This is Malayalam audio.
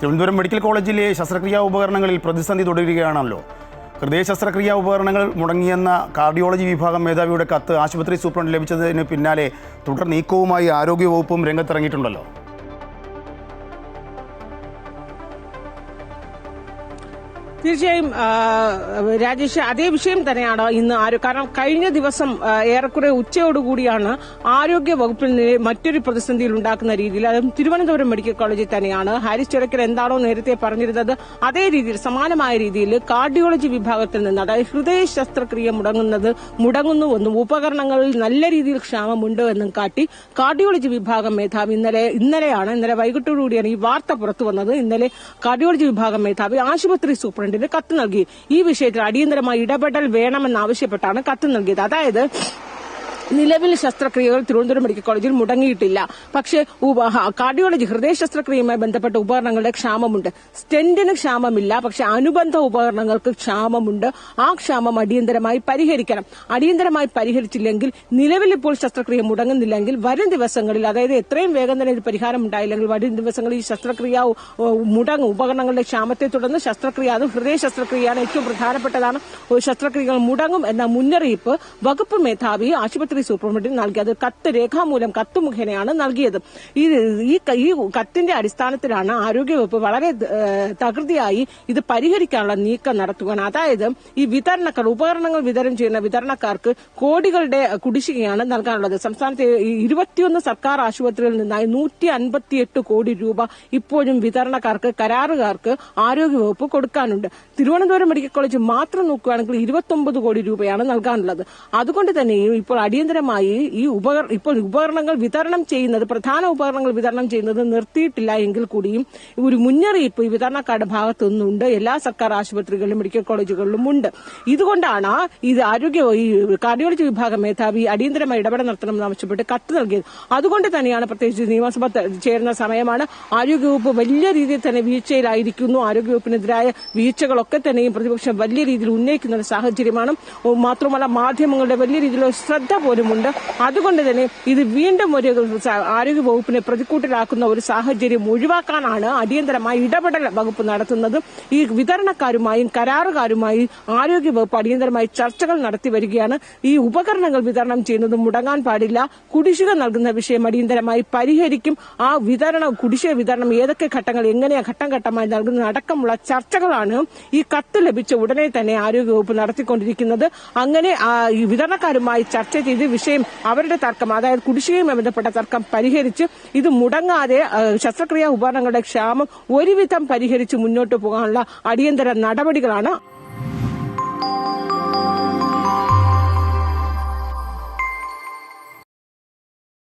തിരുവനന്തപുരം മെഡിക്കൽ കോളേജിലെ ശസ്ത്രക്രിയാ ഉപകരണങ്ങളിൽ പ്രതിസന്ധി തുടരുകയാണല്ലോ. ഹൃദയ ശസ്ത്രക്രിയാ ഉപകരണങ്ങൾ മുടങ്ങിയെന്ന കാർഡിയോളജി വിഭാഗം മേധാവിയുടെ കത്ത് ആശുപത്രി സൂപ്രണ്ട് ലഭിച്ചതിന് പിന്നാലെ തുടർ നീക്കവുമായി ആരോഗ്യവകുപ്പും രംഗത്തിറങ്ങിയിട്ടുണ്ടല്ലോ. തീർച്ചയായും രാജേഷ് അതേ വിഷയം തന്നെയാണ് ഇന്ന് ആരോ കാരണം കഴിഞ്ഞ ദിവസം ഏറെക്കുറെ ഉച്ചയോടുകൂടിയാണ് ആരോഗ്യ വകുപ്പിൽ മറ്റൊരു പ്രതിസന്ധിയിൽ ഉണ്ടാക്കുന്ന രീതിയിൽ അതും തിരുവനന്തപുരം മെഡിക്കൽ കോളേജിൽ തന്നെയാണ്. ഹാരിസ് ചിറക്കൽ എന്താണോ നേരത്തെ പറഞ്ഞിരുന്നത് അതേ രീതിയിൽ സമാനമായ രീതിയിൽ കാർഡിയോളജി വിഭാഗത്തിൽ നിന്ന് അതായത് ഹൃദയ ശസ്ത്രക്രിയ മുടങ്ങുന്നത് മുടങ്ങുന്നുവെന്നും ഉപകരണങ്ങളിൽ നല്ല രീതിയിൽ ക്ഷാമമുണ്ട് എന്നും കാട്ടി കാർഡിയോളജി വിഭാഗം മേധാവി ഇന്നലെ ഇന്നലെയാണ് ഇന്നലെ വൈകിട്ടോടുകൂടിയാണ് ഈ വാർത്ത പുറത്തു വന്നത്. ഇന്നലെ കാർഡിയോളജി വിഭാഗം മേധാവി ആശുപത്രി സൂപ്രണ്ടിന് കത്ത് നൽകി. ഈ വിഷയത്തിൽ അടിയന്തരമായി ഇടപെടൽ വേണമെന്നാവശ്യപ്പെട്ടാണ് കത്ത് നൽകിയത്. അതായത് നിലവിൽ ശസ്ത്രക്രിയകൾ തിരുവനന്തപുരം മെഡിക്കൽ കോളേജിൽ മുടങ്ങിയിട്ടില്ല. പക്ഷേ കാർഡിയോളജി ഹൃദയ ശസ്ത്രക്രിയയുമായി ബന്ധപ്പെട്ട ഉപകരണങ്ങളുടെ ക്ഷാമമുണ്ട്. സ്റ്റെന്റിന് ക്ഷാമമില്ല പക്ഷെ അനുബന്ധ ഉപകരണങ്ങൾക്ക് ക്ഷാമമുണ്ട്. ആ ക്ഷാമം അടിയന്തരമായി പരിഹരിക്കണം. അടിയന്തരമായി പരിഹരിച്ചില്ലെങ്കിൽ നിലവിൽ ഇപ്പോൾ ശസ്ത്രക്രിയ മുടങ്ങുന്നില്ലെങ്കിൽ വരും ദിവസങ്ങളിൽ അതായത് എത്രയും വേഗം തന്നെ ഒരു പരിഹാരം ഉണ്ടായില്ലെങ്കിൽ വരും ദിവസങ്ങളിൽ ഈ ശസ്ത്രക്രിയ മുടങ്ങും. ഉപകരണങ്ങളുടെ ക്ഷാമത്തെ തുടർന്ന് ശസ്ത്രക്രിയ അത് ഹൃദയ ശസ്ത്രക്രിയയാണ് ഏറ്റവും പ്രധാനപ്പെട്ടതാണ്. ശസ്ത്രക്രിയകൾ മുടങ്ങും എന്ന മുന്നറിയിപ്പ് വകുപ്പ് മേധാവി ആശുപത്രി സൂപ്രണ്ടിന് നൽകി. അത് കത്ത് രേഖാമൂലം കത്ത് മുഖേനയാണ് നൽകിയത്. ഈ ഈ കത്തിന്റെ അടിസ്ഥാനത്തിലാണ് ആരോഗ്യവകുപ്പ് വളരെ തകൃതിയായി ഇത് പരിഹരിക്കാനുള്ള നീക്കം നടത്തുകയാണ് അതായത് ഈ വിതരണക്കാർ ഉപകരണങ്ങൾ വിതരണം ചെയ്യുന്ന വിതരണക്കാർക്ക് കോടികളുടെ കുടിശ്ശികയാണ് നൽകാനുള്ളത്. സംസ്ഥാനത്തെ ഇരുപത്തിയൊന്ന് സർക്കാർ ആശുപത്രികളിൽ നിന്നായി നൂറ്റി അൻപത്തിയെട്ട് കോടി രൂപ ഇപ്പോഴും വിതരണക്കാർക്ക് കരാറുകാർക്ക് ആരോഗ്യവകുപ്പ് കൊടുക്കാനുണ്ട്. തിരുവനന്തപുരം മെഡിക്കൽ കോളേജ് മാത്രം നോക്കുകയാണെങ്കിൽ ഇരുപത്തൊമ്പത് കോടി രൂപയാണ് നൽകാനുള്ളത്. അതുകൊണ്ട് തന്നെ ഇപ്പോൾ ഇപ്പോൾ അടിയന്തരമായി ഈ ഉപകര ഇപ്പോൾ ഉപകരണങ്ങൾ വിതരണം ചെയ്യുന്നത് പ്രധാന ഉപകരണങ്ങൾ വിതരണം ചെയ്യുന്നത് നിർത്തിയിട്ടില്ല എങ്കിൽ കൂടിയും ഒരു മുന്നറിയിപ്പ് ഈ വിതരണക്കാരുടെ ഭാഗത്തു നിന്നുണ്ട് എല്ലാ സർക്കാർ ആശുപത്രികളിലും മെഡിക്കൽ കോളേജുകളിലും ഉണ്ട്. ഇതുകൊണ്ടാണ് ഇത് ആരോഗ്യ കാർഡിയോളജി വിഭാഗം മേധാവി അടിയന്തരമായി ഇടപെടൽ നടത്തണമെന്ന് ആവശ്യപ്പെട്ട് കത്ത് നൽകിയത്. അതുകൊണ്ട് തന്നെയാണ് പ്രത്യേകിച്ച് നിയമസഭ ചേരുന്ന സമയമാണ് ആരോഗ്യവകുപ്പ് വലിയ രീതിയിൽ തന്നെ വീഴ്ചയിലായിരിക്കുന്നു. ആരോഗ്യവകുപ്പിനെതിരായ വീഴ്ചകളൊക്കെ തന്നെയും പ്രതിപക്ഷം വലിയ രീതിയിൽ ഉന്നയിക്കുന്ന സാഹചര്യമാണ്. മാത്രമല്ല മാധ്യമങ്ങളുടെ വലിയ രീതിയിലുള്ള ശ്രദ്ധ പോലുമുണ്ട് അതുകൊണ്ട് തന്നെ ഇത് വീണ്ടും ഒരു ആരോഗ്യ വകുപ്പിനെ പ്രതിക്കൂട്ടിലാക്കുന്ന ഒരു സാഹചര്യം ഒഴിവാക്കാനാണ് അടിയന്തരമായി ഇടപെടൽ വകുപ്പ് നടത്തുന്നത്. ഈ വിതരണക്കാരുമായും ആരോഗ്യ വകുപ്പ് അടിയന്തരമായി ചർച്ചകൾ നടത്തി വരികയാണ്. ഈ ഉപകരണങ്ങൾ വിതരണം ചെയ്യുന്നത് മുടങ്ങാൻ പാടില്ല. കുടിശ്ശിക നൽകുന്ന വിഷയം അടിയന്തരമായി പരിഹരിക്കും. ആ വിതരണം കുടിശ്ശിക വിതരണം ഏതൊക്കെ ഘട്ടങ്ങൾ എങ്ങനെയാ ഘട്ടം ഘട്ടമായി നൽകുന്നത് അടക്കമുള്ള ചർച്ചകളാണ് ഈ കത്ത് ലഭിച്ച ഉടനെ തന്നെ ആരോഗ്യവകുപ്പ് നടത്തിക്കൊണ്ടിരിക്കുന്നത്. അങ്ങനെ വിതരണക്കാരുമായി ചർച്ച ചെയ്ത് വിഷയം അവരുടെ തർക്കം അതായത് കുടിശ്ശികയുമായി ബന്ധപ്പെട്ട തർക്കം പരിഹരിച്ച് ഇത് മുടങ്ങാതെ ശസ്ത്രക്രിയാ ഉപകരണങ്ങളുടെ ക്ഷാമം ഒരുവിധം പരിഹരിച്ച് മുന്നോട്ട് പോകാനുള്ള അടിയന്തര നടപടികളാണ്